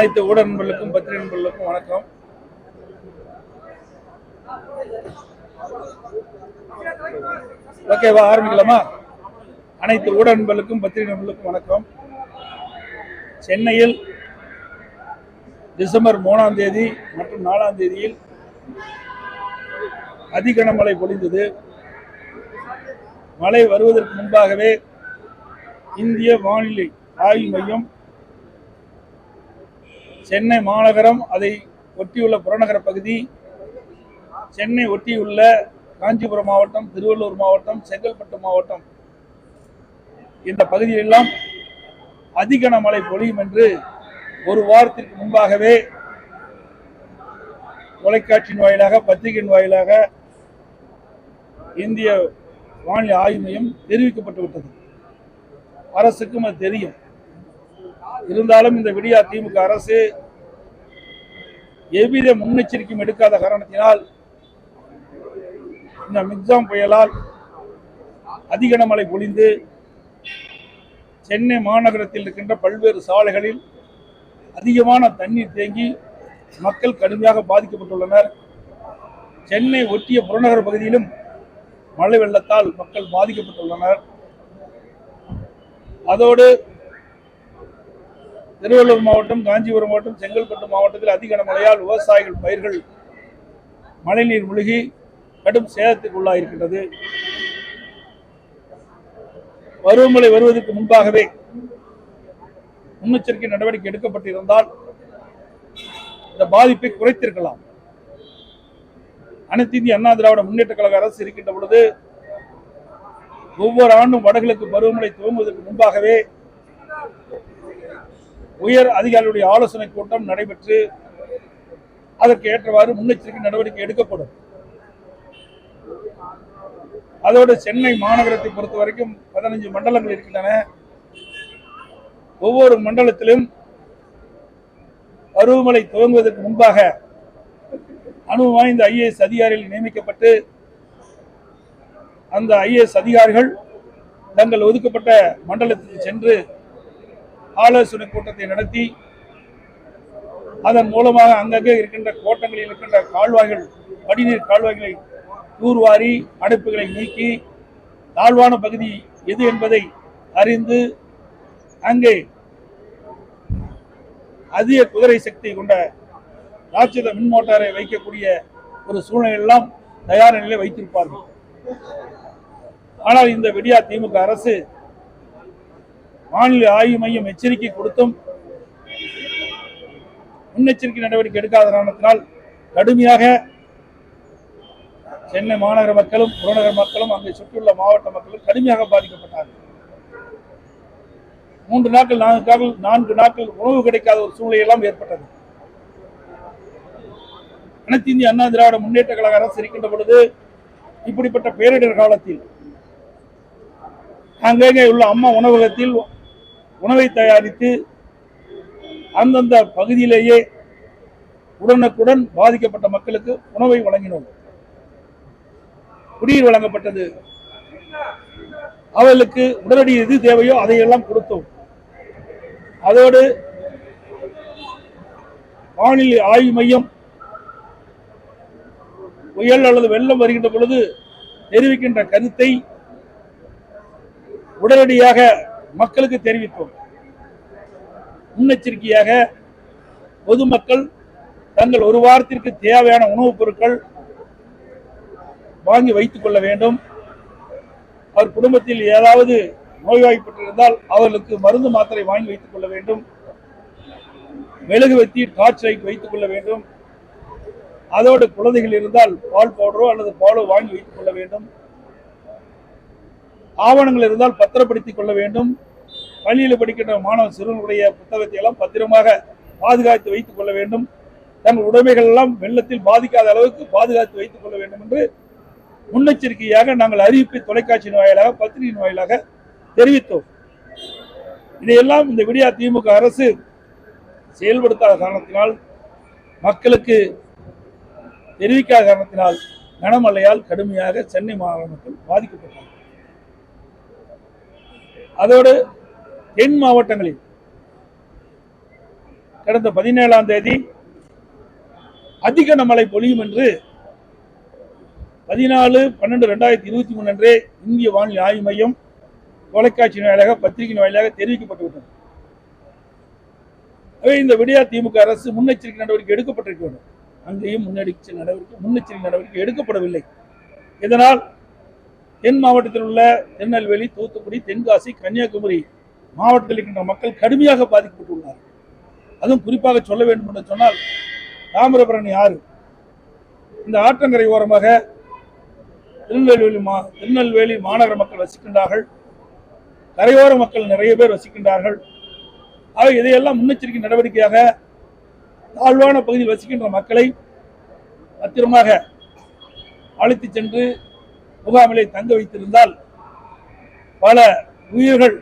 அனைத்து ஊடக நண்பர்களுக்கும் பத்திரிகை நண்பர்களுக்கும் வணக்கம். ஓகேவா ஆரம்பிக்கலாமா? அனைத்து ஊடக நண்பர்களுக்கும் பத்திரிகை நண்பர்களுக்கும் வணக்கம். சென்னையில் டிசம்பர் மூணாம் தேதி மற்றும் நாலாம் தேதியில் அதிகன மழை பொழிந்தது. மழை வருவதற்கு முன்பாகவே இந்திய வானிலை ஆய்வு மையம் சென்னை மாநகரம் அதை ஒட்டியுள்ள புறநகர பகுதி சென்னை ஒட்டியுள்ள காஞ்சிபுரம் மாவட்டம் திருவள்ளூர் மாவட்டம் செங்கல்பட்டு மாவட்டம். இந்த பகுதியெல்லாம் அதிகன மழை பொழியும் என்று ஒரு வாரத்திற்கு முன்பாகவே தொலைக்காட்சியின் வாயிலாக பத்திரிகையின் வாயிலாக இந்திய வானிலை ஆய்வு மையம் தெரிவிக்கப்பட்டு விட்டது. அரசுக்கும் அது தெரியும். இருந்தாலும் இந்த விடியா திமுக அரசு எவ்வித முன்னெச்சரிக்கையும் எடுக்காத காரணத்தினால் இந்த மிக்சாம் புயலால் அதிக மழை பொழிந்து சென்னை மாநகரத்தில் இருக்கின்ற பல்வேறு சாலைகளில் அதிகமான தண்ணீர் தேங்கி மக்கள் கடுமையாக பாதிக்கப்பட்டுள்ளனர். சென்னை ஒட்டிய புறநகர் பகுதியிலும் மழை வெள்ளத்தால் மக்கள் பாதிக்கப்பட்டுள்ளனர். அதோடு திருவள்ளூர் மாவட்டம் காஞ்சிபுரம் மாவட்டம் செங்கல்பட்டு மாவட்டத்தில் அதிக மழையால் விவசாயிகள் பயிர்கள் மழைநீர் மூழ்கி கடும் சேதத்துக்கு உள்ளாயிருக்கின்றது. பருவமழை வருவதற்கு முன்பாகவே முன்னெச்சரிக்கை நடவடிக்கை எடுக்கப்பட்டிருந்தால் இந்த பாதிப்பை குறைத்திருக்கலாம். அனைத்து இந்திய அண்ணா திராவிட முன்னேற்ற கழக அரசு இருக்கின்ற பொழுது ஒவ்வொரு ஆண்டும் வடகிழக்கு பருவமழை துவங்குவதற்கு முன்பாகவே உயர் அதிகாரிகளுடைய ஆலோசனை கூட்டம் நடைபெற்று அதற்கு ஏற்றவாறு முன்னெச்சரிக்கை நடவடிக்கை எடுக்கப்படும். அதோடு சென்னை மாநகரத்தை பொறுத்த வரைக்கும் பதினஞ்சு மண்டலங்கள் இருக்கின்றன. ஒவ்வொரு மண்டலத்திலும் பருவமழை துவங்குவதற்கு முன்பாக அனுபவம் வாய்ந்த ஐஏஎஸ் அதிகாரிகள் நியமிக்கப்பட்டு அந்த ஐஏஎஸ் அதிகாரிகள் தங்கள் ஒதுக்கப்பட்ட மண்டலத்துக்கு சென்று ஆலோசனை கூட்டத்தை நடத்தி அதன் மூலமாக அங்கங்கே இருக்கின்ற கோட்டங்களில் இருக்கின்ற கால்வாய்கள் வடிநீர் கால்வாய்களை தூர்வாரி அடைப்புகளை நீக்கி தாழ்வான பகுதி எது என்பதை அறிந்து அங்கே அதிக குதிரை சக்தி கொண்ட ராட்சத மின் மோட்டாரை வைக்கக்கூடிய ஒரு சூழ்நிலையெல்லாம் தயார் நிலையில் வைத்திருப்பார்கள். ஆனால் இந்த விடியா திமுக அரசு வானிலை ஆய்வு மையம் எச்சரிக்கை கொடுத்தும் முன்னெச்சரிக்கை நடவடிக்கை எடுக்காத காரணத்தினால் கடுமையாக சென்னை மாநகர மக்களும் புறநகர் மக்களும் அங்கே சுற்றியுள்ள மாவட்ட மக்களும் கடுமையாக பாதிக்கப்பட்டார்கள். மூன்று நாட்கள் நான்கு நாட்கள் நான்கு நாட்கள் உணவு கிடைக்காத ஒரு சூழ்நிலை எல்லாம் ஏற்பட்டது. அனைத்து இந்திய அண்ணா திராவிட முன்னேற்ற கழக அரசு இருக்கின்ற பொழுது இப்படிப்பட்ட பேரிடர் காலத்தில் அங்கங்கே உள்ள அம்மா உணவகத்தில் உணவை தயாரித்து அந்தந்த பகுதியிலேயே உடனுக்குடன் பாதிக்கப்பட்ட மக்களுக்கு உணவை வழங்கினோம். குடிநீர் வழங்கப்பட்டது. அவர்களுக்கு உடனடி எது தேவையோ அதையெல்லாம் கொடுத்தோம். அதோடு வானிலை ஆய்வு மையம் புயல் அல்லது வெள்ளம் வருகின்ற பொழுது தெரிவிக்கின்ற கருத்தை உடனடியாக மக்களுக்கு தெரிவித்தோம். முன்னெச்சரிக்கையாக பொதுமக்கள் தங்கள் ஒரு வாரத்திற்கு தேவையான உணவுப் பொருட்கள் வாங்கி வைத்துக் கொள்ள வேண்டும். அவர் குடும்பத்தில் ஏதாவது நோய்வாய்ப்பட்டிருந்தால் அவர்களுக்கு மருந்து மாத்திரை வாங்கி வைத்துக் கொள்ள வேண்டும். மெழுகுவத்தி டார்ச் லைட் வைத்துக் கொள்ள வேண்டும். அதோடு குழந்தைகள் இருந்தால் பால் பவுடரோ அல்லது பாலோ வாங்கி வைத்துக் கொள்ள வேண்டும். ஆவணங்கள் இருந்தால் பத்திரப்படுத்திக் கொள்ள வேண்டும். பள்ளியில் படிக்கின்ற மாணவ சிறுவனுடைய புத்தகத்தை எல்லாம் பத்திரமாக பாதுகாத்து வைத்துக் கொள்ள வேண்டும். தங்கள் உடைமைகள் எல்லாம் வெள்ளத்தில் பாதிக்காத அளவுக்கு பாதுகாத்து வைத்துக் கொள்ள வேண்டும் என்று முன்னெச்சரிக்கையாக நாங்கள் அறிவிப்பை தொலைக்காட்சியின் வாயிலாக பத்திரிகையின் வாயிலாக தெரிவித்தோம். இதையெல்லாம் இந்த விடியா திமுக அரசு செயல்படுத்தாத காரணத்தினால் மக்களுக்கு தெரிவிக்காத காரணத்தினால் கனமழையால் கடுமையாக சென்னை மாநகர மக்கள் பாதிக்கப்பட்டார்கள் அதோடு தென் மாவட்டங்களில் கடந்த பதினேழாம் தேதி அதிக மழை பொழியும் என்று பதினாலு பன்னெண்டு ரெண்டாயிரத்தி இருபத்தி மூணு அன்றே இந்திய வானிலை ஆய்வு மையம் தொலைக்காட்சியின் வாயிலாக பத்திரிகையின் வாயிலாக தெரிவிக்கப்பட்டுவிட்டது. இந்த விடியா திமுக அரசு முன்னெச்சரிக்கை நடவடிக்கை எடுக்கப்பட்டிருக்க வேண்டும் அங்கேயும் முன்னெச்சரிக்கை நடவடிக்கை முன்னெச்சரிக்கை நடவடிக்கை எடுக்கப்படவில்லை. இதனால் தென் மாவட்டத்தில் உள்ள திருநெல்வேலி தூத்துக்குடி தென்காசி கன்னியாகுமரி மாவட்டத்தில் இருக்கின்ற மக்கள் கடுமையாக பாதிக்கப்பட்டுள்ளார்கள். அதுவும் குறிப்பாக சொல்ல வேண்டும் என்று சொன்னால் தாமிரபரணி ஆறு. இந்த ஆற்றங்கரை ஓரமாக திருநெல்வேலி மா திருநெல்வேலி மாநகர மக்கள் வசிக்கின்றார்கள். கரையோர மக்கள் நிறைய பேர் வசிக்கின்றார்கள். ஆக இதையெல்லாம் முன்னெச்சரிக்கை நடவடிக்கையாக தாழ்வான பகுதியில் வசிக்கின்ற மக்களை பத்திரமாக அழைத்துச் சென்று முகாமிலே தங்க வைத்திருந்தால் பல உயிர்கள்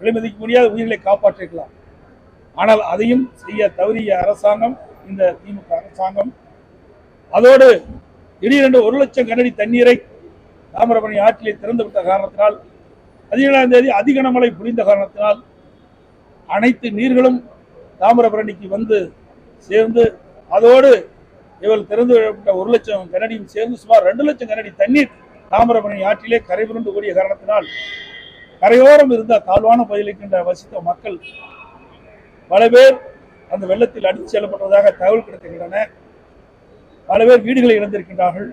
விலைமதிக்க முடியாத உயிர்களை காப்பாற்றிருக்கலாம். ஆனால் அதையும் செய்ய தவறிய அரசாங்கம் இந்த திமுக அரசாங்கம் அதோடு திடீரென்று ஒரு லட்சம் கனடி தண்ணீரை தாமிரபரணி ஆற்றிலே திறந்து விட்ட காரணத்தினால் பதினேழாம் தேதி அதிக மழை புரிந்த காரணத்தினால் அனைத்து நீர்களும் தாமிரபரணிக்கு வந்து சேர்ந்து அதோடு இவள் திறந்து விடப்பட்ட ஒரு லட்சம் கனடியும் சேர்ந்து சுமார் ரெண்டு லட்சம் கனடி தண்ணீர் தாமிரபரணி ஆற்றிலே கரை புரண்டு கூடிய காரணத்தினால் கரையோரம் இருந்த தாழ்வான பகுதியில் இருக்கின்ற வசித்த மக்கள் பல பேர் அந்த வெள்ளத்தில் அடித்து செல்லப்பட்டதாக தகவல் கிடைக்கின்றன பல பேர் வீடுகளை இழந்திருக்கின்றார்கள்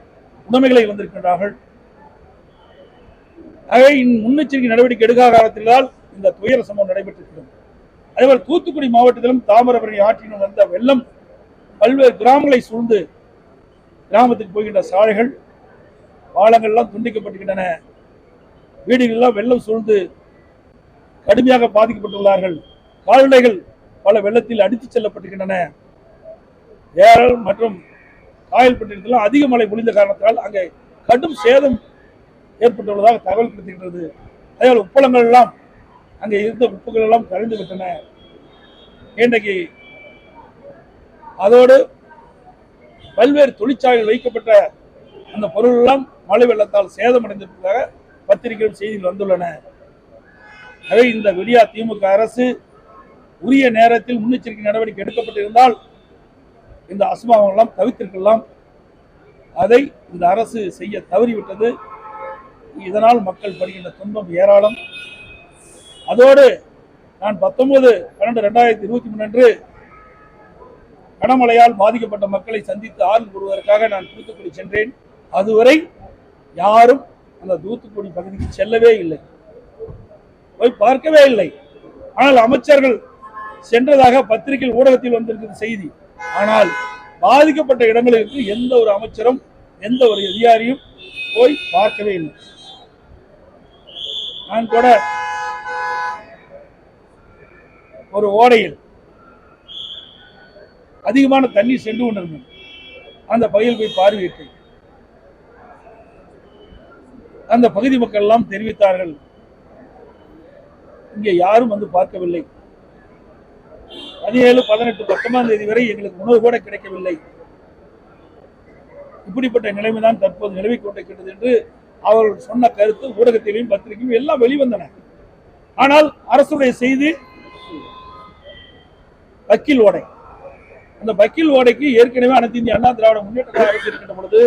உடைமைகளை இழந்திருக்கின்றார்கள். ஆகவே முன்னெச்சரிக்கை நடவடிக்கை எடுக்காத காலத்தில்தான் இந்த துயர சம்பவம் நடைபெற்றிருக்கிறது. அதேபோல் தூத்துக்குடி மாவட்டத்திலும் தாமிரபரணி ஆற்றினும் வந்த வெள்ளம் பல்வேறு கிராமங்களை சூழ்ந்து கிராமத்துக்கு போகின்ற சாலைகள் பாலங்கள்லாம் துண்டிக்கப்பட்டிருக்கின்றன வீடுகளெல்லாம் வெள்ளம் சூழ்ந்து கடுமையாக பாதிக்கப்பட்டுள்ளார்கள். கால்நடைகள் பல வெள்ளத்தில் அடித்துச் செல்லப்பட்டுகின்றன. ஏரல் மற்றும் காயல்பட்டினத்தில் அதிக மழை பொழிந்த காரணத்தால் அங்கே கடும் சேதம் ஏற்பட்டுள்ளதாக தகவல் கிடைத்திருக்கிறது. அதனால் உப்பளங்கள் எல்லாம் அங்கே இருந்த உப்புகள் எல்லாம் கழிந்து விட்டன. இன்றைக்கு அதோடு பல்வேறு தொழிற்சாலைகள் வைக்கப்பட்ட அந்த பொருள் எல்லாம் மழை வெள்ளத்தால் சேதமடைந்திருப்பதாக பத்திரிகைகள் செய்திகள் வந்துள்ளன. எனவே இந்த வெளியா திமுக அரசு உரிய நேரத்தில் முன்னெச்சரிக்கை நடவடிக்கை எடுக்கப்பட்டிருந்தால் இந்த அசம்பாவங்கள் தவிர்த்திருக்கலாம் அதை இந்த அரசு செய்ய தவறிவிட்டது. இதனால் மக்கள் படுகின்ற துன்பம் ஏராளம். அதோடு நான் பத்தொன்பது பன்னெண்டு ரெண்டாயிரத்தி இருபத்தி மூணு அன்று கனமழையால் பாதிக்கப்பட்ட மக்களை சந்தித்து ஆறுதல் கூறுவதற்காக நான் தூத்துக்குடி சென்றேன். அதுவரை யாரும் அந்த தூத்துக்குடி பகுதிக்கு செல்லவே இல்லை. போய் பார்க்கவே இல்லை. ஆனால் அமைச்சர்கள் சென்றதாக பத்திரிகை ஊடகத்தில் வந்திருக்கிறது செய்தி. ஆனால் பாதிக்கப்பட்ட இடங்களுக்கு எந்த ஒரு அமைச்சரும் எந்த ஒரு அதிகாரியும் போய் பார்க்கவே இல்லை. நான் கூட ஒரு ஓடையில் அதிகமான தண்ணீர் சென்று கொண்டிருந்தேன். அந்த பகுதியில் போய் பார்வையிட்டேன். அந்த பகுதி மக்கள் எல்லாம் தெரிவித்தார்கள். இங்கே யாரும் வந்து பார்க்கவில்லை. பதினேழு பதினெட்டு பத்தொன்பதாம் தேதி வரை எங்களுக்கு உணவு கூட கிடைக்கவில்லை. இப்படிப்பட்ட நிலைமைதான் தற்போது நிலவை கொண்டிருக்கிறது என்று அவர்கள் சொன்ன கருத்து ஊடகத்திலையும் பத்திரிகையும் எல்லாம் வெளிவந்தன. ஆனால் அரசுடைய செய்தி வக்கீல் ஓடை. அந்த வக்கீல் ஓடைக்கு ஏற்கனவே அனைத்து இந்திய அண்ணா திராவிட முன்னேற்ற கழக அரசு இருக்கின்ற பொழுது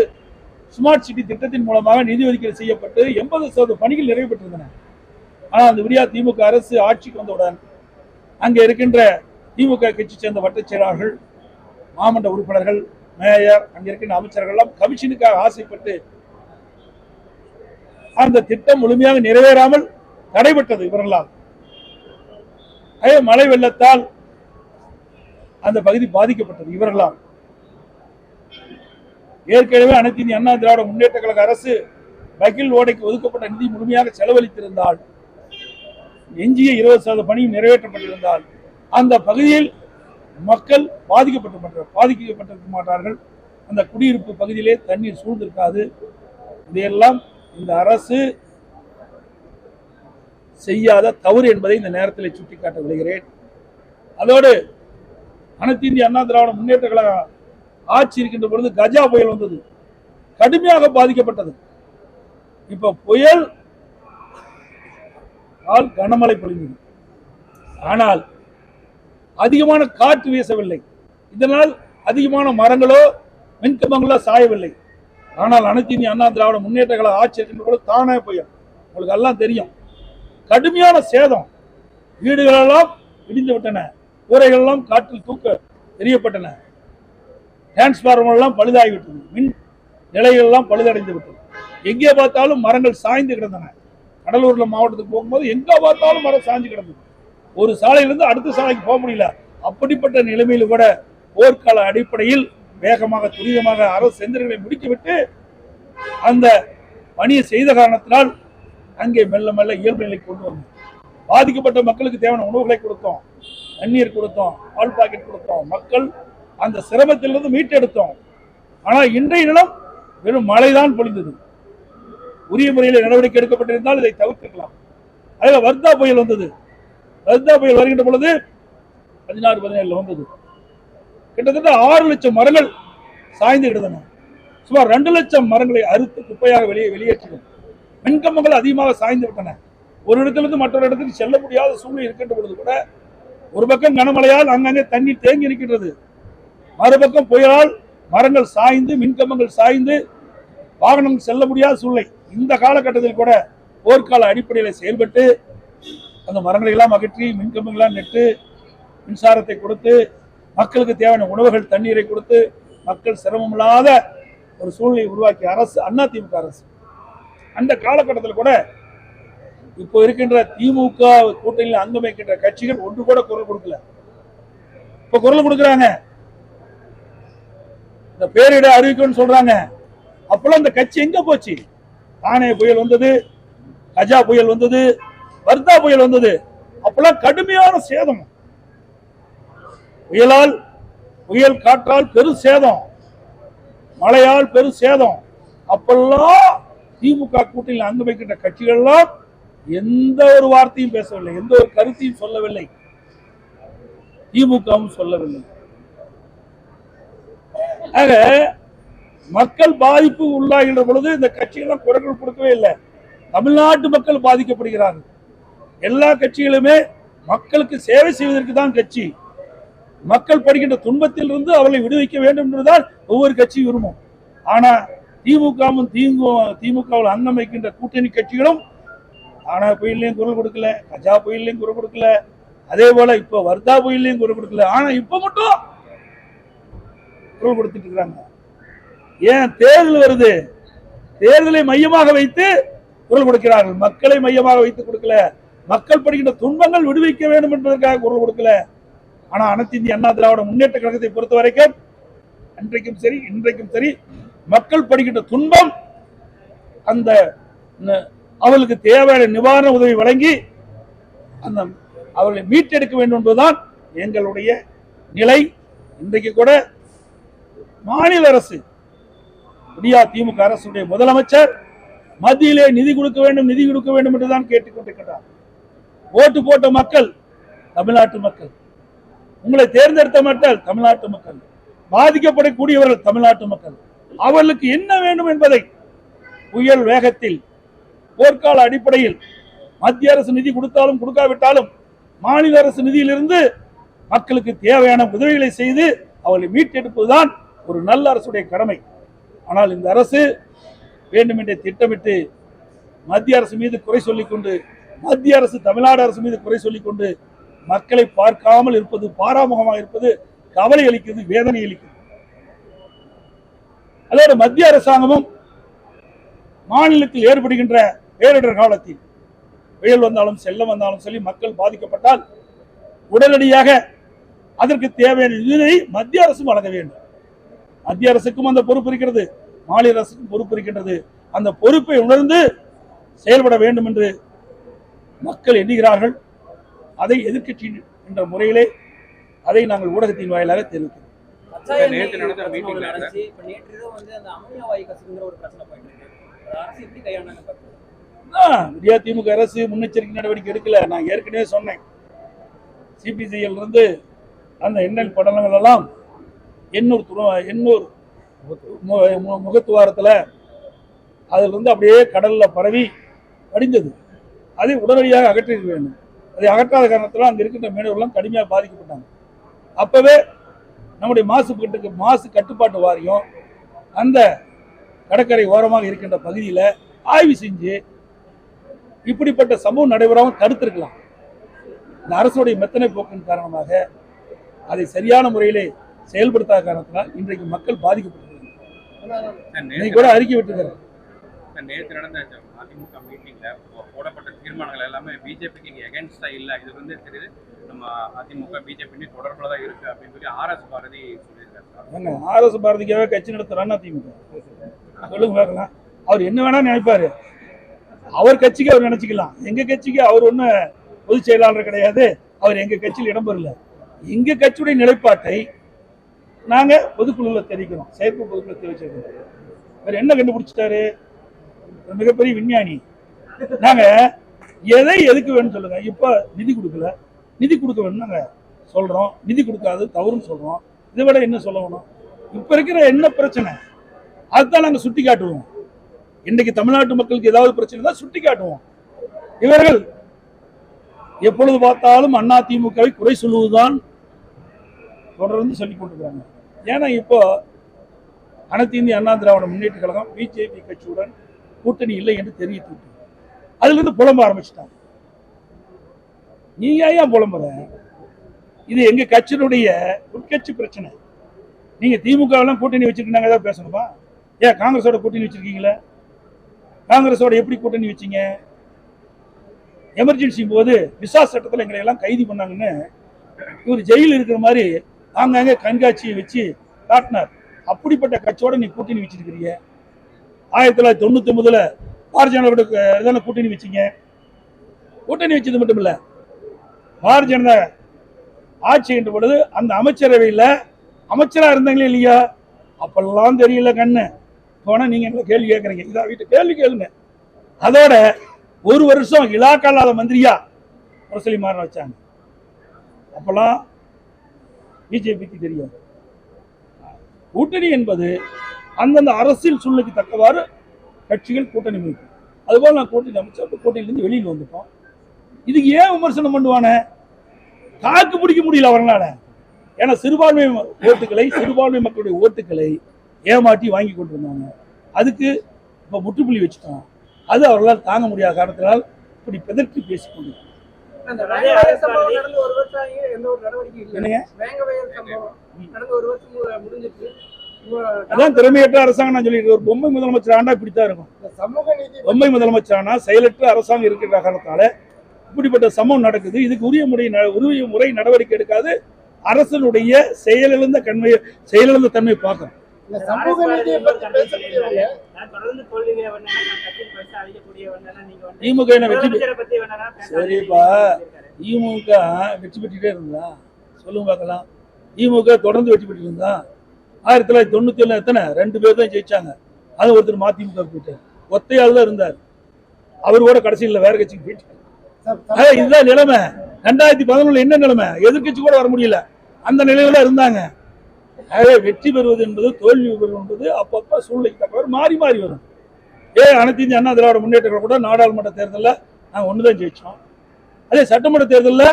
ஸ்மார்ட் சிட்டி திட்டத்தின் மூலமாக நிதி ஒதுக்கீடு செய்யப்பட்டு எண்பது சதவீத பணிகள் நிறைவு பெற்றிருந்தன. ஆனால் அந்த விடியா திமுக அரசு ஆட்சிக்கு வந்தவுடன் அங்கே இருக்கின்ற திமுக கட்சி சேர்ந்த வட்டச் செயலாளர்கள் மாமன்ற உறுப்பினர்கள் மேயர் அங்க இருக்கின்ற அமைச்சர்கள் எல்லாம் கமிஷனுக்காக ஆசைப்பட்டு அந்த திட்டம் முழுமையாக நிறைவேறாமல் தடைபட்டது இவர்களால். அதே மழை வெள்ளத்தால் அந்த பகுதி பாதிக்கப்பட்டது இவர்களால். ஏற்கனவே அனைத்து இந்திய அண்ணா திராவிட முன்னேற்ற கழக அரசு வக்கீல் ஓடைக்கு ஒதுக்கப்பட்ட நிதி முழுமையாக செலவழித்திருந்தால் எஞ்சிய இருபது சதவீத பணியும் நிறைவேற்றப்பட்டிருந்தால் அந்த பகுதியில் மக்கள் பாதிக்கப்பட்டு பாதிக்கப்பட்டிருக்க மாட்டார்கள். அந்த குடியிருப்பு பகுதியிலே தண்ணீர் சூழ்ந்திருக்காது. இதையெல்லாம் இந்த அரசு செய்யாத தவறு என்பதை இந்த நேரத்தில் சுட்டிக்காட்ட விடுகிறேன் அதோடு அனைத்து இந்திய அண்ணா திராவிட முன்னேற்ற கழக ஆட்சி இருக்கின்ற பொழுது கஜா புயல் வந்தது. கடுமையாக பாதிக்கப்பட்டது. இப்ப புயல் ஆல் கனமழை பொழிந்தது. ஆனால் அதிகமான காற்று வீசவில்லை. இதனால் அதிகமான மரங்களோ மின்கம்பங்களோ சாயவில்லை. ஆனால் அனைத்து இந்திய அண்ணா திராவிட முன்னேற்ற கழக ஆட்சி இருக்கின்ற பொழுது தானே புயல். உங்களுக்கு எல்லாம் தெரியும். கடுமையான சேதம். வீடுகளெல்லாம் இடிந்து விட்டன கூரைகள் எல்லாம் காற்றில் தூக்க தெரியப்பட்டன டிரான்ஸ்பார்மர் எல்லாம் பழுதாகிவிட்டது. மின் நிலைகள் எல்லாம் பழுதடைந்து விட்டது எங்கே பார்த்தாலும் மரங்கள் சாய்ந்து கிடந்தன. கடலூர்ல மாவட்டத்துக்கு போகும்போது எங்க பார்த்தாலும் மரம் சாய்ந்து கிடந்தது. ஒரு சாலையிலிருந்து அடுத்த சாலைக்கு போக முடியல. அப்படிப்பட்ட நிலைமையில் கூட போர்க்கால அடிப்படையில் வேகமாக துரிதமாக அரசு செந்திரங்களை முடித்துவிட்டு அந்த பணியை செய்த காரணத்தினால் அங்கே மெல்ல மெல்ல இயல்பு நிலைக்கு கொண்டு வந்தோம் பாதிக்கப்பட்ட மக்களுக்கு தேவையான உணவுகளை கொடுத்தோம். தண்ணீர் கொடுத்தோம். பால் பாக்கெட் கொடுத்தோம். மக்கள் அந்த சிரமத்திலிருந்து மீட்டெடுத்தோம். ஆனால் இன்றைய நிலம் வெறும் மழைதான் பொழிந்தது. உரிய முறையில் நடவடிக்கை எடுக்கப்பட்டிருந்தால் இதை தவிர்க்கலாம் அதில் வர்தா புயல் வந்தது. வர்தா புயல் வருகின்ற பொழுது பதினாறு பதினேழுல வந்தது. கிட்டத்தட்ட ஆறு லட்சம் மரங்கள் சாய்ந்து கிடந்தன. சுமார் ரெண்டு லட்சம் மரங்களை அறுத்து குப்பையாக வெளியே வெளியேற்றினோம். மின்கம்பங்கள் அதிகமாக சாய்ந்து விட்டன. ஒரு இடத்திலிருந்து மற்றொரு இடத்துக்கு செல்ல முடியாத சூழ்நிலை இருக்கின்ற பொழுது கூட ஒரு பக்கம் கனமழையால் அங்கங்கே தண்ணீர் தேங்கி நிற்கின்றது. மறுபக்கம் புயலால் மரங்கள் சாய்ந்து மின்கம்பங்கள் சாய்ந்து வாகனம் செல்ல முடியாத சூழ்நிலை. இந்த காலகட்டத்தில் கூட போர்க்கால அடிப்படையில் செயல்பட்டு அந்த மரங்களை எல்லாம் அகற்றி மின்கம்பங்களாம் நெட்டு மின்சாரத்தை கொடுத்து மக்களுக்கு தேவையான உணவுகள் தண்ணீரை கொடுத்து மக்கள் சிரமமில்லாத ஒரு சூழ்நிலையை உருவாக்கிய அரசு அதிமுக அரசு. அந்த காலகட்டத்தில் கூட இப்போ இருக்கின்ற திமுக கூட்டணியில் அங்கம் வைக்கின்ற கட்சிகள் ஒன்று கூட குரல் கொடுக்கல. இப்போ குரல் கொடுக்குறாங்க. இந்த பேரிட அறிவிக்கணும்னு சொல்றாங்க. அப்பெல்லாம் இந்த கட்சி எங்க போச்சு? தானே புயல் வந்தது கஜா புயல் வந்தது வர்தா புயல் வந்தது. அப்பெல்லாம் கடுமையான சேதம். புயலால் புயல் காற்றால் பெரு சேதம். மழையால் பெரு சேதம். அப்பெல்லாம் திமுக கூட்டணியில் அங்கு வைக்கின்ற கட்சிகள்லாம் எந்த ஒரு வார்த்தையும் பேசவில்லை எந்த ஒரு கருத்தையும் சொல்லவில்லை. திமுகவும் சொல்லவில்லை. ஆக மக்கள் பாதிப்பு உள்ளாகின்ற பொழுது இந்த கட்சிகளும் குரல் கொடுக்கவே இல்லை. தமிழ்நாட்டு மக்கள் பாதிக்கப்படுகிறார்கள். எல்லா கட்சிகளுமே மக்களுக்கு சேவை செய்வதற்கு தான் கட்சி. மக்கள் படுகின்ற துன்பத்தில் இருந்து அவளை விடுவிக்க வேண்டும் என்றுதான் ஒவ்வொரு கட்சியும் விரும்பும். ஆனா திமுகவும் திமுக திமுகவில் அங்கம் வைக்கின்ற கூட்டணி கட்சிகளும் ஆனா புயல்லையும் குரல் கொடுக்கல கஜா புயல்லையும் குரல் கொடுக்கல அதே போல இப்ப வர்தா புயல்லையும் குரல் கொடுக்கல. ஆனா இப்ப மட்டும் குரல் கொடுத்துட்டு இருக்கிறாங்க ஏன் தேர்தல் வருது? தேர்தலை மையமாக வைத்து குரல் கொடுக்கிறார்கள். மக்களை மையமாக வைத்து கொடுக்கல. மக்கள் படுகின்ற துன்பங்கள் விடுவிக்க வேண்டும் என்பதற்காக குரல் கொடுக்கல. ஆனா அனைத்து இந்திய அண்ணா திராவிட முன்னேற்ற கழகத்தை பொறுத்த வரைக்கும் அன்றைக்கும் சரி இன்றைக்கும் சரி மக்கள் படுகின்ற துன்பம் அந்த அவர்களுக்கு தேவையான நிவாரண உதவி வழங்கி அந்த அவர்களை மீட்டெடுக்க வேண்டும் என்பதுதான் எங்களுடைய நிலை. இன்றைக்கு கூட மாநில அரசு. இந்தியா திமுக அரசுடைய முதலமைச்சர் மத்தியிலே நிதி கொடுக்க வேண்டும் நிதி கொடுக்க வேண்டும் என்றுதான் கேட்டுக்கொண்டிருக்கிறார். ஓட்டு போட்ட மக்கள் தமிழ்நாட்டு மக்கள். உங்களை தேர்ந்தெடுத்த மக்கள் தமிழ்நாட்டு மக்கள். பாதிக்கப்படக்கூடியவர்கள் தமிழ்நாட்டு மக்கள். அவர்களுக்கு என்ன வேண்டும் என்பதை புயல் வேகத்தில் போர்க்கால அடிப்படையில் மத்திய அரசு நிதி கொடுத்தாலும் கொடுக்காவிட்டாலும் மாநில அரசு நிதியிலிருந்து மக்களுக்கு தேவையான உதவிகளை செய்து அவர்களை மீட்டெடுப்பதுதான் ஒரு நல்ல அரசுடைய கடமை. ஆனால் இந்த அரசு வேண்டுமென்றே திட்டமிட்டு மத்திய அரசு மீது குறை சொல்லிக்கொண்டு மத்திய அரசு தமிழ்நாடு அரசு மீது குறை சொல்லிக் கொண்டு மக்களை பார்க்காமல் இருப்பது பாராமுகமாக இருப்பது கவலை அளிக்கிறது வேதனை அளிக்கிறது. அதோடு மத்திய அரசாங்கமும் மாநிலத்தில் ஏற்படுகின்ற பேரிடர் காலத்தில் புயல் வந்தாலும் செல்லம் வந்தாலும் சொல்லி மக்கள் பாதிக்கப்பட்டால் உடனடியாக அதற்கு தேவையான நிதியை மத்திய அரசும் வழங்க வேண்டும். மத்திய அரசுக்கும் அந்த பொறுப்பு இருக்கிறது மாநில அரசுக்கும் பொறுப்பு இருக்கின்றது. அந்த பொறுப்பை உணர்ந்து செயல்பட வேண்டும் என்று மக்கள் எண்ணுகிறார்கள். அதை எதிர்க்கட்சி என்ற முறையிலே அதை நாங்கள் ஊடகத்தின் வாயிலாக தெரிவிக்கிறோம். திமுக அரசு முன்னெச்சரிக்கை நடவடிக்கை எடுக்கல. நான் ஏற்கனவே சொன்னேன். சிபிசிஎல் இருந்து அந்த எண்ணெய் படலங்கள் எல்லாம் எண்ணூர் துற எண்ணூர் மு- மு- முகத்துவாரத்தில் அதிலிருந்து அப்படியே கடலில் பரவி அடிந்தது அதை உடனடியாக அகற்றிருக்க வேண்டும். அதை அகற்றாத காரணத்தில் அங்கே இருக்கின்ற மீனவர்கள்லாம் கடுமையாக பாதிக்கப்பட்டாங்க. அப்போவே நம்முடைய மாசுபட்டுக்கு மாசு கட்டுப்பாட்டு வாரியம் அந்த கடற்கரை ஓரமாக இருக்கின்ற பகுதியில் ஆய்வு செஞ்சு இப்படிப்பட்ட சம்பவம் நடைபெறாமல் தடுத்திருக்கலாம். இந்த அரசுடைய மெத்தனை போக்கின் காரணமாக அதை சரியான முறையிலே செயல்படுத்தாத காரணத்தினால் இன்றைக்கு மக்கள் நேத்து கூட அறிக்கை விட்டுருக்கிறேன் நேத்து நடந்த அதிமுக மீட்டிங்ல போடப்பட்ட தீர்மானங்கள் எல்லாமே பிஜேபிக்கு எகென்ஸ்டா இல்ல இது வந்து தெரியுது. நம்ம அதிமுக பிஜேபி தொடர்புல தான் இருக்கு அப்படின்னு சொல்லி ஆர் எஸ் பாரதி சொல்லியிருக்காரு ஆர்எஸ் பாரதிக்காவே கட்சி நடத்துறான்னா திமுக? சொல்லுங்க பார்க்கலாம் அவர் என்ன வேணா நினைப்பாரு. அவர் கட்சிக்கு அவர் நினைச்சுக்கலாம். எங்க கட்சிக்கு அவர் ஒன்றும் பொதுச் செயலாளர் கிடையாது. அவர் எங்க கட்சியில் இடம்பெறல எங்க கட்சியுடைய நிலைப்பாட்டை நாங்க பொதுக்குழுவில் தெரிவிக்கிறோம். செயற்கை பொதுக்குழு தெரிவிச்சிருக்கோம். அவர் என்ன கண்டுபிடிச்சிட்டாரு? மிகப்பெரிய விஞ்ஞானி. நாங்கள் எதை எதுக்கு வேணும்னு சொல்லுங்க. இப்போ நிதி கொடுக்கல. நிதி கொடுக்க வேணும் நாங்கள் சொல்றோம். நிதி கொடுக்காது தவறுன்னு சொல்றோம். இதை விட என்ன சொல்லணும் இப்போ இருக்கிற என்ன பிரச்சனை? அதுதான் நாங்க சுட்டி காட்டுவோம் இன்னைக்கு தமிழ்நாட்டு மக்களுக்கு ஏதாவது பிரச்சனை தான் சுட்டி காட்டுவோம் இவர்கள் எப்பொழுது பார்த்தாலும் அண்ணா திமுகவை குறை சொல்லுவதுதான் தொடர்ந்து சொல்லிக் கொண்டிருக்கிறாங்க. ஏன்னா இப்போ அனைத்து இந்திய அண்ணா திராவிட முன்னேற்ற கழகம் பிஜேபி கட்சியுடன் கூட்டணி இல்லை என்று தெரிவித்து விட்டது. அதுல இருந்து புலம்ப ஆரம்பிச்சிட்டாங்க. நீங்க ஏன் புலம்புற? இது எங்க கட்சியினுடைய உட்கட்சி பிரச்சனை. நீங்க திமுக எல்லாம் கூட்டணி வச்சிருக்கீங்க ஏதாவது பேசணுமா? ஏன் காங்கிரஸோட கூட்டணி வச்சிருக்கீங்களா? காங்கிரஸோட எப்படி கூட்டணி வச்சீங்க? எமர்ஜென்சி போது விசா சட்டத்தில் எங்களை எல்லாம் கைது பண்ணாங்கன்னு இவர் ஜெயிலில் இருக்கிற மாதிரி ஆங்காங்க கண்காட்சியை வச்சு காட்டினார். அப்படிப்பட்ட கட்சியோட நீ கூட்டணி வச்சிருக்கிறீங்க. ஆயிரத்தி தொள்ளாயிரத்தி தொண்ணூத்தி ஒன்பதுல பாரதிய ஜனதா தானே கூட்டணி வச்சீங்க. கூட்டணி வச்சது மட்டும் இல்ல பாரதிய ஜனதா ஆட்சி என்ற பொழுது அந்த அமைச்சரவையில் அமைச்சராக இருந்தாங்களே இல்லையா? அப்பெல்லாம் தெரியல கண்ணு. போனால் நீங்கள் எங்களை கேள்வி கேட்குறீங்க. இதான் வீட்டு கேள்வி கேளுங்க. அதோட ஒரு வருஷம் இலாக்கா இல்லாத மந்திரியா முரசொலி மாற வச்சாங்க. அப்பெல்லாம் பிஜேபிக்கு தெரியும் கூட்டணி என்பது அந்தந்த அரசியல் சூழ்நிலைக்கு தக்கவாறு கட்சிகள் கூட்டணி அமைக்கும். அதுபோல் நான் கூட்டணி அமைச்சா கூட்டணியிலிருந்து வெளியில் வந்துட்டோம். இதுக்கு ஏன் விமர்சனம் பண்ணுவானே? தாக்கு பிடிக்க முடியல அவர்களால. ஏன்னா சிறுபான்மை ஓட்டுகளை சிறுபான்மை மக்களுடைய ஓட்டுகளை ஏமாற்றி வாங்கி கொண்டிருந்தாங்க. அதுக்கு இப்போ முற்றுப்புள்ளி வச்சுட்டோம். அது அவர்களால் தாங்க முடியாத காரணத்தினால் இப்படி பிதற்றி பேசிக்கொண்டு அதான் திறமையற்ற அரசாங்கம் நான் சொல்லிட்டு ஒரு பொம்மை முதலமைச்சர் ஆண்டா இப்படித்தான் இருக்கும். பொம்மை முதலமைச்சரானா செயலற்ற அரசாங்கம் இருக்கிற காரணத்தால இப்படிப்பட்ட சம்பவம் நடக்குது. இதுக்கு உரிய முறை உரிய முறை நடவடிக்கை எடுக்காது. அரசனுடைய செயலிழந்த கண்மை செயலிழந்த தன்மை பார்க்கணும். சமூக நீதியை பத்தி பேசக்கூடியவங்க தொடர்ந்து தோல்விகளை திமுக என்ன வெற்றி சரிப்பா. திமுக வெற்றி பெற்றுட்டே இருந்தா? சொல்லுங்க பார்க்கலாம். திமுக தொடர்ந்து வெற்றி பெற்று இருந்தா? ஆயிரத்தி தொள்ளாயிரத்தி தொண்ணூத்தி ஏழுல எத்தனை? ரெண்டு பேர் தான் ஜெயிச்சாங்க. அது ஒருத்தர் மதிமுக போயிட்டார் ஒத்தையாள் தான் இருந்தார். அவர் கூட கடைசியில் வேற கட்சிக்கு போயிட்டார். இதுதான் நிலைமை. ரெண்டாயிரத்தி பதினொன்னுல என்ன நிலைமை? எதிர்க்கட்சி கூட வர முடியல. அந்த நிலையில இருந்தாங்க. ஆகவே வெற்றி பெறுவது என்பது தோல்வி பெறுவது என்பது அப்பப்ப சூழ்நிலைக்கு தக்கவாறு மாறி மாறி வரும். ஏ அனைத்து இந்திய அண்ணா திராவிட முன்னேற்ற கூட நாடாளுமன்ற தேர்தலில் நாங்கள் ஒன்று தான் ஜெயித்தோம் அதே சட்டமன்ற தேர்தலில்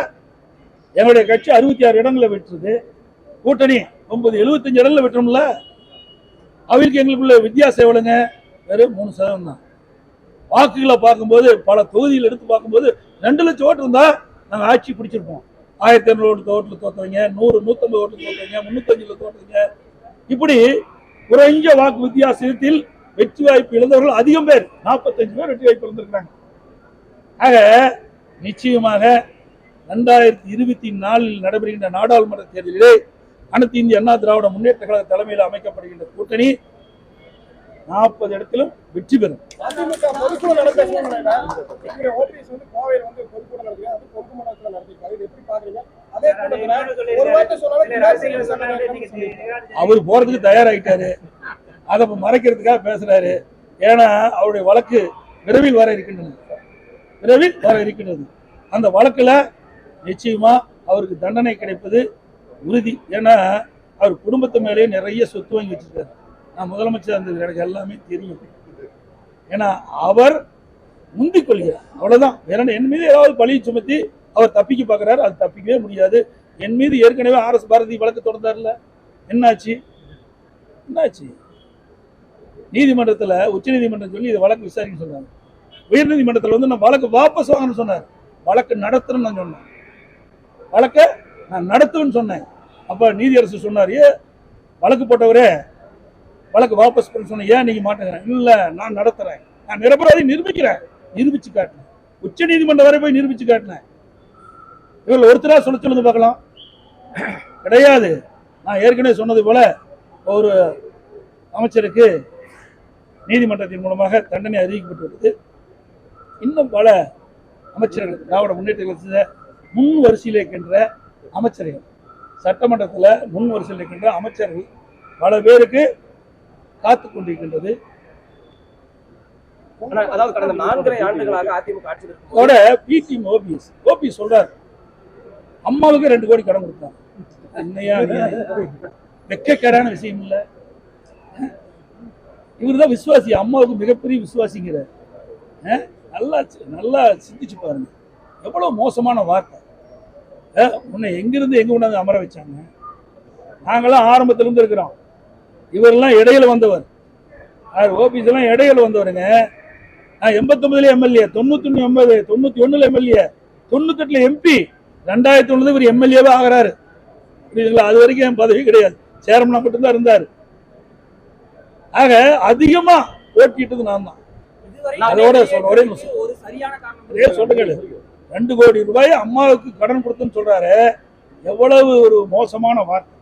எங்களுடைய கட்சி அறுபத்தி ஆறு இடங்களில் வெற்றுது கூட்டணி ஒன்பது எழுபத்தஞ்சு இடங்களில் வெற்றோம்ல அவருக்கு எங்களுக்குள்ள வித்தியாசம் எவ்வளோங்க வெறும் மூணு சதவீதம் தான். வாக்குகளை பார்க்கும்போது பல தொகுதிகள் எடுத்து பார்க்கும்போது ரெண்டு லட்சம் ஓட்டு இருந்தால் நாங்கள் ஆட்சி பிடிச்சிருப்போம். ஆயிரத்தி இரநூறு ஓட்டில் தோத்தவங்க நூறு நூற்றம்பது ஓட்டில் தோத்தவங்க முந்நூத்தஞ்சில் தோத்தவங்க. இப்படி குறைஞ்ச வாக்கு வித்தியாசத்தில் வெற்றி வாய்ப்பு இழந்தவர்கள் அதிகம் பேர் நாற்பத்தஞ்சு பேர் வெற்றி வாய்ப்பு இழந்திருக்கிறாங்க. ஆக நிச்சயமாக ரெண்டாயிரத்தி இருபத்தி நாலில் நடைபெறுகின்ற நாடாளுமன்ற தேர்தலிலே அனைத்து இந்திய அண்ணா திராவிட முன்னேற்ற கழக தலைமையில் அமைக்கப்படுகின்ற கூட்டணி நாற்பது இடத்திலும் வெற்றி பெறும். அவர் போறதுக்கு தயாராகிட்டாரு அதை இப்ப மறைக்கிறதுக்காக பேசுறாரு. ஏன்னா அவருடைய வழக்கு விரைவில் வர இருக்கின்றது. விரைவில் வர இருக்கின்றது. அந்த வழக்குல நிச்சயமா அவருக்கு தண்டனை கிடைப்பது உறுதி. ஏன்னா அவர் குடும்பத்து மேலேயே நிறைய சொத்து வாங்கி வச்சிருக்காரு. நான் முதலமைச்சர் இருந்தது எனக்கு எல்லாமே தெரியும். ஏன்னா அவர் முந்திக் கொள்கிறார். அவ்வளவுதான். வேற என் மீது ஏதாவது பழி சுமத்தி அவர் தப்பிக்க பார்க்குறாரு அது தப்பிக்கவே முடியாது. என் மீது ஏற்கனவே ஆர் எஸ் பாரதி வழக்கு தொடர்ந்தார்ல. என்னாச்சு? என்னாச்சு? நீதிமன்றத்தில் உச்ச நீதிமன்றம் சொல்லி இதை வழக்கு விசாரிக்க சொன்னாங்க. உயர் நீதிமன்றத்தில் வந்து நான் வழக்கு வாபஸ் வாங்கணும்னு சொன்னார். வழக்கு நடத்தணும்னு நான் சொன்னேன். வழக்கை நான் நடத்துவேன்னு சொன்னேன். அப்போ நீதியரசு சொன்னார் வழக்கு போட்டவரே வழக்கு வாபஸ் பண்ண சொன்னேன் ஏன் நீங்க மாட்டேங்கிறேன் இல்லை நான் நடத்துறேன். நான் நிரபராதி நிரூபிக்கிறேன். நிரூபிச்சு காட்டினேன். உச்ச நீதிமன்றம் வரை போய் நிரூபிச்சு காட்டினேன். இவர்கள் ஒருத்தரா சொல்ல சொல்லுங்க பார்க்கலாம். கிடையாது. நான் ஏற்கனவே சொன்னது போல ஒரு அமைச்சருக்கு நீதிமன்றத்தின் மூலமாக தண்டனை அறிவிக்கப்பட்டுள்ளது. இன்னும் பல அமைச்சர்கள் திராவிட முன்னேற்ற கழகத்தில் முன் வரிசையில் இருக்கின்ற அமைச்சர்கள் சட்டமன்றத்தில் முன் வரிசையில் இருக்கின்ற அமைச்சர்கள் பல பேருக்கு காத்து கொண்டிருக்கின்றது அதாவது கடந்த நான்கரை ஆண்டுகளாக அதிமுக ஆட்சியில் பிடி ஓபிஎஸ் ஓபிஎஸ் சொல்றாரு அம்மாவுக்கு ரெண்டு கோடி கடன் கொடுத்தாங்க. என்னையா வெக்கக்கேடான விஷயம் இல்ல. இவர்தான் விசுவாசி அம்மாவுக்கு மிகப்பெரிய விசுவாசிங்கிற நல்லா நல்லா சிந்திச்சு பாருங்க. எவ்வளவு மோசமான வார்த்தை. உன்னை எங்கிருந்து எங்க கொண்டாந்து அமர வச்சாங்க? நாங்களாம் ஆரம்பத்துல இருந்து இருக்கிறோம். இவரெல்லாம் இடையில வந்தவர். ஓபிஎஸ் எல்லாம் இடையில வந்தவருங்க. நான் எண்பத்தொன்பதுல எம்எல்ஏ தொண்ணூத்தி ஒண்ணு எம்எல்ஏ தொண்ணூத்தி ஒண்ணுல எம்எல்ஏ தொண்ணூத்தெட்டுல எம்பி. ரெண்டாயிரத்தி ஒண்ணுல இவர் எம்எல்ஏவே ஆகிறாரு. புரியுதுங்களா? அது வரைக்கும் என் பதவி கிடையாது. சேர்மனா மட்டும்தான் இருந்தாரு. ஆக அதிகமா ஓட்டிட்டது நான் தான். அதோட சொல்ல ஒரே நிமிஷம். சொல்லுங்க ரெண்டு கோடி ரூபாய் அம்மாவுக்கு கடன் கொடுத்துன்னு சொல்றாரு. எவ்வளவு ஒரு மோசமான வார்த்தை.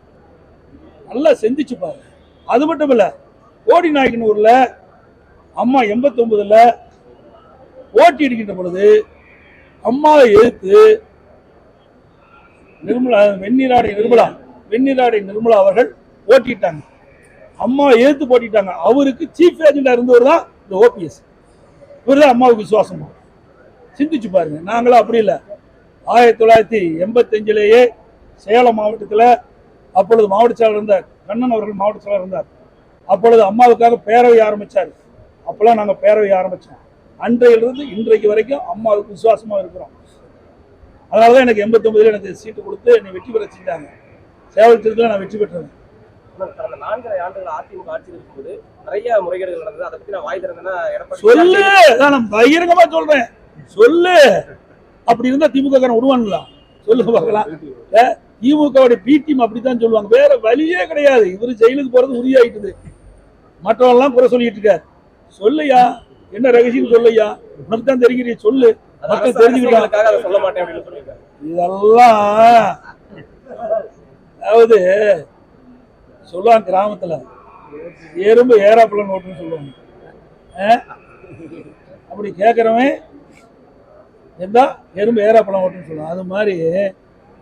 நல்லா செஞ்சுச்சு பாரு அது மட்டும் இல்லை ஓடி நாயக்கனூரில் அம்மா எண்பத்தொம்பதில் ஓட்டி அடிக்கின்ற பொழுது அம்மாவை எதிர்த்து நிர்மலா வெந்நீராடை நிர்மலா வெந்நீராடை நிர்மலா அவர்கள் ஓட்டிட்டாங்க. அம்மாவை எதிர்த்து போட்டிட்டாங்க. அவருக்கு சீஃப் ஏஜெண்டாக இருந்தவர் தான் இந்த ஓபிஎஸ் இவர் தான் அம்மாவுக்கு விசுவாசமா. சிந்திச்சு பாருங்க. நாங்களும் அப்படி இல்லை. ஆயிரத்தி தொள்ளாயிரத்தி எண்பத்தஞ்சிலேயே சேலம் மாவட்டத்தில் அப்பொழுது மாவட்ட செயலர் இருந்த கண்ணன் அவர்கள் மாவட்ட செயலர் இருந்தார். அப்பொழுது அம்மாவுக்காக பேரவை ஆரம்பிச்சார். அப்பெல்லாம் நாங்கள் பேரவை ஆரம்பித்தோம் அன்றையிலிருந்து இன்றைக்கு வரைக்கும் அம்மாவுக்கு விசுவாசமா இருக்கிறோம். அதனால தான் எனக்கு எண்பத்தொன்பதுல எனக்கு சீட்டு கொடுத்து என்னை வெற்றி பெற செஞ்சாங்க. சேவல் நான் வெற்றி பெற்றேன் கடந்த நான்கரை ஆண்டுகள் அதிமுக ஆட்சியில் இருக்கும்போது நிறைய முறைகேடுகள் நடந்தது. அதை பத்தி நான் வாய் திறந்தேன்னா எடப்பாடி சொல்லு! அதான் நான் பகிரங்கமா சொல்றேன். சொல்லு! அப்படி இருந்தா திமுக காரன் விடுவானுங்களா சொல்லு பார்க்கலாம். ஏ, திமுகவுடைய பி டீம் அப்படித்தான் சொல்லுவாங்க. வேற வழியே கிடையாது. இவரு ஜெயிலுக்கு போறது உறுதியாயிட்டுது. மற்றவெல்லாம் குறை சொல்லிட்டு இருக்காரு. சொல்லுயா என்ன ரகசியம் சொல்லுயா உனக்கு தான் தெரிகிறீ சொல்லு மக்கள் தெரிஞ்சுக்கிட்டாங்க. சொல்ல மாட்டேன் இதெல்லாம் அதாவது சொல்லுவாங்க கிராமத்துல. எறும்பு ஏறாப்பழம் ஓட்டுன்னு சொல்லுவாங்க? அப்படி கேட்குறவன் எந்தா எறும்பு ஏறாப்பழம் ஓட்டுன்னு சொல்லுவாங்க அது மாதிரி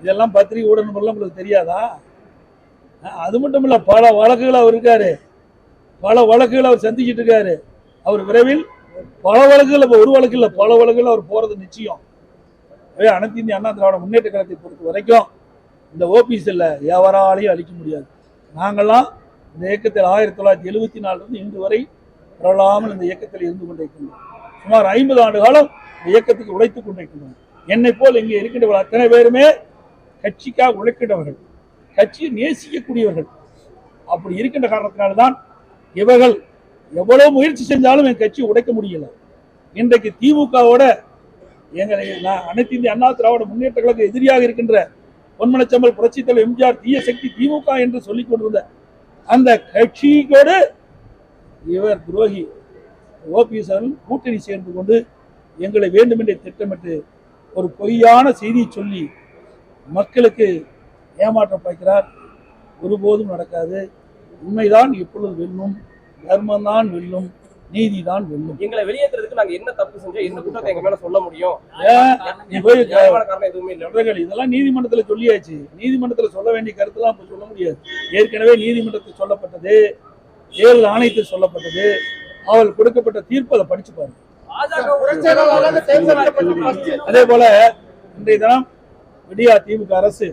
இதெல்லாம் பத்திரிகை ஊடகங்கள்லாம் உங்களுக்கு தெரியாதா? அது மட்டும் இல்லை பல வழக்குகள் அவர் இருக்காரு. பல வழக்குகள் அவர் சந்திச்சுட்டு இருக்காரு. அவர் விரைவில் பல வழக்குகள் இப்போ ஒரு வழக்கு இல்லை பல வழக்குகள் அவர் போகிறது நிச்சயம். அனைத்து இந்திய அண்ணா திராவிட முன்னேற்ற கழகத்தை பொறுத்த வரைக்கும் இந்த ஓபிஎஸ்ல எவராலையும் அழிக்க முடியாது. நாங்கள்லாம் இந்த இயக்கத்தில் ஆயிரத்தி தொள்ளாயிரத்தி எழுபத்தி நாலுலேருந்து இன்று வரை பரவலாமல் இந்த இயக்கத்தில் இருந்து கொண்டிருக்கின்றோம். சுமார் ஐம்பது ஆண்டு காலம் இந்த இயக்கத்துக்கு உழைத்து கொண்டிருக்கின்றோம். என்னை போல் இங்கே இருக்கின்ற அத்தனை பேருமே கட்சிக்காக உழைக்கின்றவர்கள் கட்சியை நேசிக்கக்கூடியவர்கள். அப்படி இருக்கின்ற காரணத்தினால்தான் இவர்கள் எவ்வளவு முயற்சி செஞ்சாலும் என் கட்சி உடைக்க முடியல. இன்றைக்கு திமுகவோட எங்களை நான் அனைத்து இந்திய அண்ணா திராவிட முன்னேற்ற கழக எதிரியாக இருக்கின்ற பொன்மனச்சம்பல் புரட்சித் தலைவர் எம்ஜிஆர் தீய சக்தி திமுக என்று சொல்லிக் கொண்டிருந்த அந்த கட்சியோடு இவர் துரோகி ஓபிஎஸ் அவர்கள் கூட்டணி சேர்ந்து கொண்டு எங்களை வேண்டுமென்றே திட்டமிட்டு ஒரு பொய்யான செய்தியை சொல்லி மக்களுக்கு ஏமாற்றம் பார்க்கிறார் ஒருபோதும் நடக்காது. உண்மைதான் எப்பொழுது வெல்லும் தர்மம்தான் வெல்லும் நீதிதான் வெல்லும். எங்களை வெளியேற்றுறதுக்கு நாங்க என்ன தப்பு செஞ்சோம் என்ன குற்றத்தை எங்க மேல சொல்ல முடியும்? இதெல்லாம் நீதிமன்றத்துல சொல்லியாச்சு. நீதிமன்றத்துல சொல்ல வேண்டிய கருத்தெல்லாம் இப்ப சொல்ல முடியாது. ஏற்கனவே நீதிமன்றத்தில் சொல்லப்பட்டது தேர்தல் ஆணையத்தில் சொல்லப்பட்டது. அவள் கொடுக்கப்பட்ட தீர்ப்பு அதை படிச்சு பாருங்க. அதே போல இன்றைய தினம் விடியா திமுக அரசு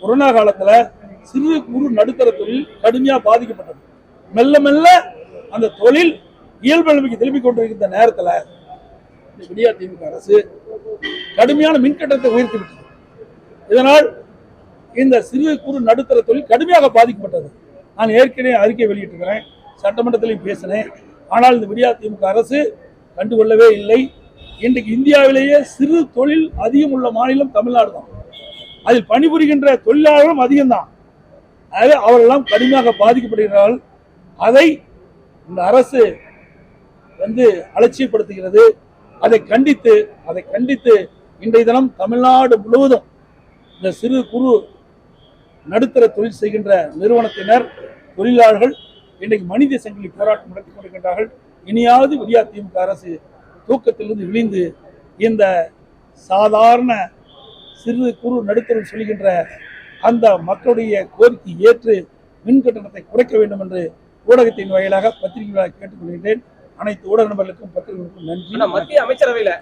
கொரோனா காலத்துல சிறு குறு நடுத்தர தொழில் கடுமையா பாதிக்கப்பட்டது. மெல்ல மெல்ல அந்த தொழில் இயல்பு நிலைமைக்கு திரும்பிக் கொண்டிருக்கிற நேரத்துல இந்த விடியா திமுக அரசு கடுமையான மின்கட்டத்தை உயர்த்தி விட்டது இதனால் இந்த சிறு குறு நடுத்தர தொழில் கடுமையாக பாதிக்கப்பட்டது. நான் ஏற்கனவே அறிக்கை வெளியிட்டிருக்கிறேன் சட்டமன்றத்திலையும் பேசினேன். ஆனால் இந்த விடியா திமுக அரசு கண்டுகொள்ளவே இல்லை. இன்றைக்கு இந்தியாவிலேயே சிறு தொழில் அதிகம் உள்ள மாநிலம் தமிழ்நாடு தான். அதில் பணிபுரிகின்ற தொழிலாளர்களும் அதிகம்தான். ஆகவே அவரெல்லாம் கடுமையாக பாதிக்கப்படுகிறார்கள். அதை இந்த அரசு வந்து அலட்சியப்படுத்துகிறது. அதை கண்டித்து அதை கண்டித்து இன்றைய தினம் தமிழ்நாடு முழுவதும் இந்த சிறு குறு நடுத்தர தொழில் செய்கின்ற நிறுவனத்தினர் தொழிலாளர்கள் இன்றைக்கு மனித சங்கிலி போராட்டம் நடத்தி கொண்டிருக்கின்றார்கள். இனியாவது விடியா திமுக அரசு தூக்கத்திலிருந்து விழிந்து இந்த சாதாரண சிறு குறு நடுத்தரம் சொல்கின்ற அந்த மக்களுடைய கோரிக்கை ஏற்று மின் கட்டணத்தை குறைக்க வேண்டும் என்று ஊடகத்தின் வாயிலாக பத்திரிகைகளாக கேட்டுக்கொள்கிறேன் அனைத்து ஊடக நபர்களுக்கும் பத்திரிகைகளுக்கும் நன்றி. மத்திய அமைச்சரவையில.